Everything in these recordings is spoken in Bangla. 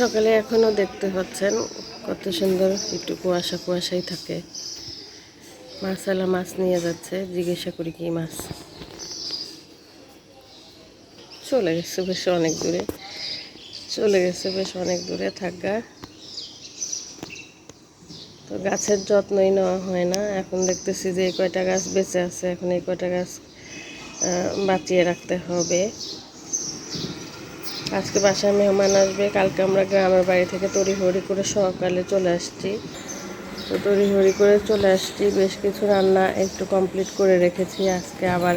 সকালে এখনও দেখতে পাচ্ছেন কত সুন্দর একটু কুয়াশা কুয়াশাই থাকে। মাছালা মাছ নিয়ে যাচ্ছে, জিজ্ঞাসা করি কি মাছ? চলে গেছে বেশ অনেক দূরে, চলে গেছে বেশ অনেক দূরে থাকা। তো গাছের যত্নই নেওয়া হয় না, এখন দেখতেছি যে এই কয়টা গাছ বেঁচে আছে, এখন এই কয়টা গাছ বাঁচিয়ে রাখতে হবে। আজকে বাসায় মেহমান আসবে, কালকে আমরা গ্রামের বাড়ি থেকে তড়িঘড়ি করে সকালে চলে আসছি। তো তড়িঘড়ি করে চলে আসছি, বেশ কিছু রান্না একটু কমপ্লিট করে রেখেছি, আজকে আবার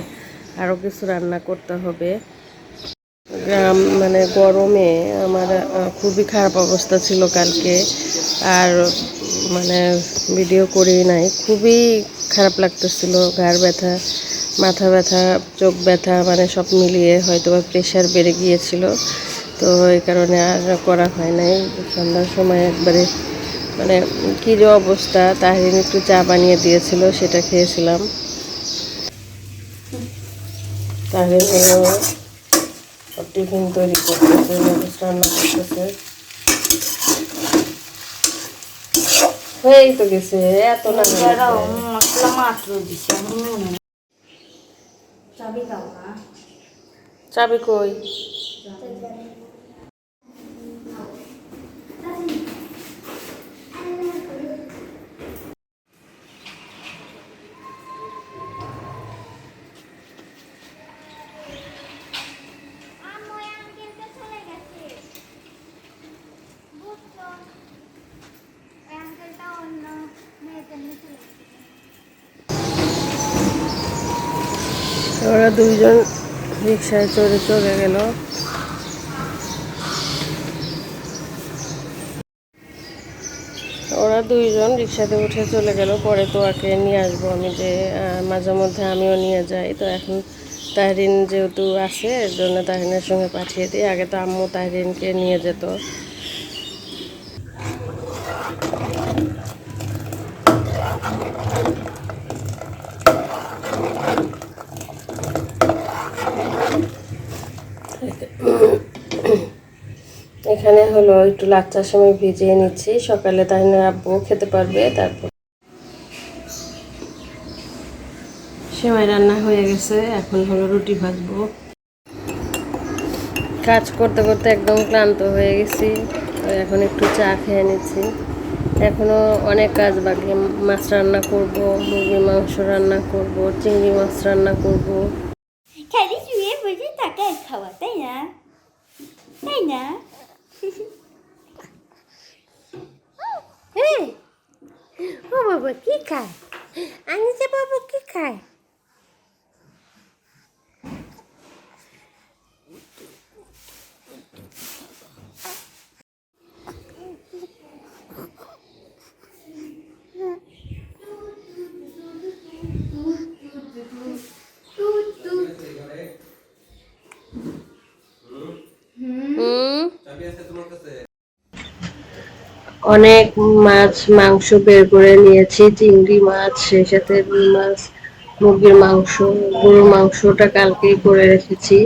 আরও কিছু রান্না করতে হবে। গ্রাম মানে গরমে আমার খুবই খারাপ অবস্থা ছিল কালকে, আর মানে ভিডিও করি নাই, খুবই খারাপ লাগতেছিল, ঘাড় ব্যথা। মাথা ব্যথা, চোখ ব্যথা মানে সব মিলিয়ে হয়তো বা প্রেশার বেড়ে গিয়েছিল। তো এই কারণে আর করা হয় নাই। সন্ধ্যার সময় একবারে মানে কী যে অবস্থা, তাহিন একটু চা বানিয়ে দিয়েছিল, সেটা খেয়েছিলাম। তাহিন হলো টিফিন তৈরি করতেছে হয়েই তো গেছে, এত না। চাবি দাও না চাবি কই? ওরা দুইজন রিক্সায় চড়ে চলে গেল। ওরা দুইজন রিক্সাতে উঠে চলে গেল। পরে তো আকে নিয়ে আসব আমি যে মাঝে মধ্যে আমিও নিয়ে যাই। তো এখন তাহরিন যেহেতু আছে, এর জন্য তাহরিনের সঙ্গে পাঠিয়ে দিই। আগে তো আম্মু তাহরিনকে নিয়ে যেত। এখানে হলো একটু লাচ্চার সময় ভিজিয়ে নিচ্ছি। সকালে তাই না আব্বু খেতে পারবে তারপর সেমাই রান্না হয়ে গেছে এখন হলো রুটি ভাজবো। কাজ করতে করতে একদম ক্লান্ত হয়ে গেছি এখন একটু চা খেয়ে নিচ্ছি। এখনও অনেক কাজ বাকি মাছ রান্না করব মুরগির মাংস রান্না করব চিংড়ি মাছ রান্না করব। খালি শুয়ে বসে আর খাওয়া তাই না? তাই না? এই, ও বাবা কি খায় আমি যে বাবা কি খায় হুম অনেক মাছ মাংস বের করে নিয়েছি চিংড়ি মাছ সেই সাথে রুই মাছ মুরগির মাংস গরুর মাংসটা কালকেই করে রেখেছি।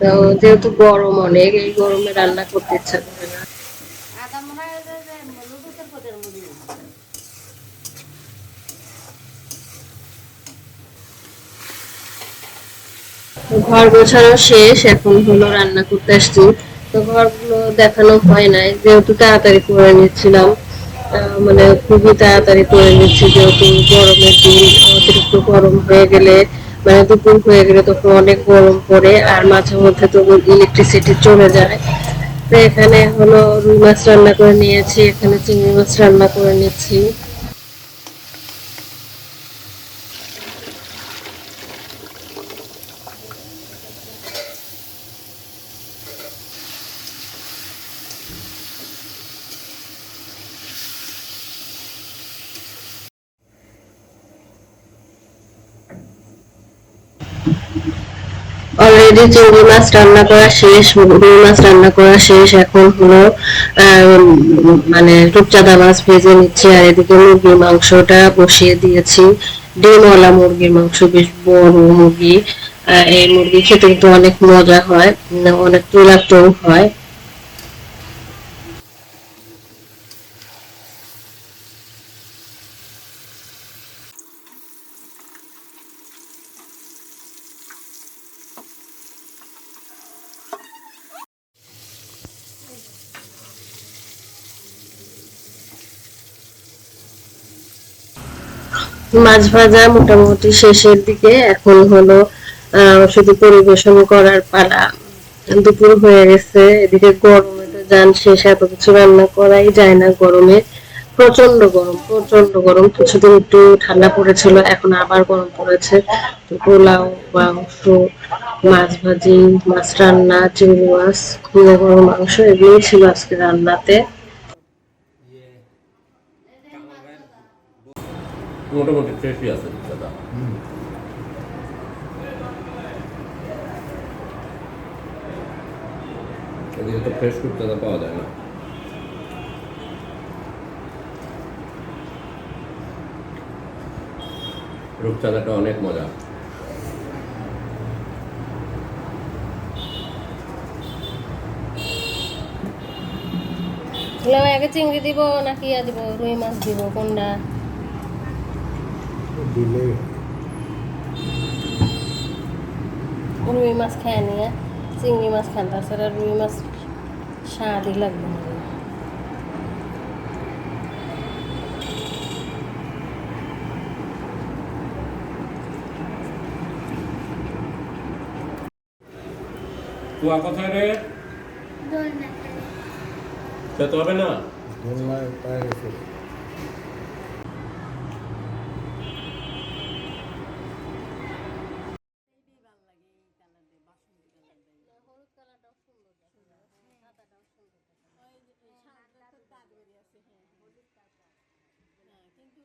তো যেহেতু গরম অনেক এই গরমে রান্না করতে ইচ্ছা করে না। ঘর গোছানো শেষ এখন হলো রান্না করতে আসছি। তো ঘরগুলো দেখানো হয় নাই, যেহেতু তাড়াতাড়ি করে নিচ্ছিলাম মানে খুবই তাড়াতাড়ি করে নিচ্ছি, যেহেতু গরমের দিন, অতিরিক্ত গরম হয়ে গেলে মানে দুপুর হয়ে গেলে তখন অনেক গরম পড়ে, আর মাঝে মধ্যে তো ইলেকট্রিসিটি চলে যায়। তো এখানে হলো রুই মাছ রান্না করে নিয়েছি, এখানে চিংড়ি মাছ রান্না করে নিচ্ছি। অলরেডি চিংড়ি মাছ রান্না করা শেষ রুই মাছ রান্না করা শেষ। এখন হলো মানে রূপচাঁদা মাছ ভেজে নিচ্ছি আর এদিকে মুরগির মাংসটা বসিয়ে দিয়েছি। ডিমওয়ালা মুরগির মাংস, বেশ বড় মুরগি। এই মুরগি খেতে কিন্তু অনেক মজা হয়, অনেক তৈলাক্তও হয়। মাছ ভাজা মোটামুটি শেষের দিকে। এখন হলো শুধু পরিবেশন করার পালা। দুপুর হয়ে গেছে, এদিকে গরমে তো যান শেষ এত কিছু রান্না করাই যায় না গরমে। প্রচণ্ড গরম প্রচণ্ড গরম। কিছুদিন একটু ঠান্ডা পড়েছিল, এখন আবার গরম পড়েছে। তো পোলাও মাংস মাছ ভাজি, মাছ রান্না, চিংড়ি মাছ গরম মাংস, এগুলোই ছিল আজকে রান্নাতে। মোটামুটি ফ্রেশই আছে দাদা এদিকে তো ফ্রেশ কুপ্তাদা পাওয়া যায় না। রূপচাঁদাটা অনেক মজা। আগে চিংড়ি দিব নাকি দিব রুই মাছ দিব কোনটা? দিলে রুই মাছ খায় নিয়ে চিংড়ি মাছ খান তাছাড়া রুই মাছ স্বাদই লাগবে না তুয়া কোথায় রে খেতে হবে না দোলনায় পায়ে গেছে কিন্তু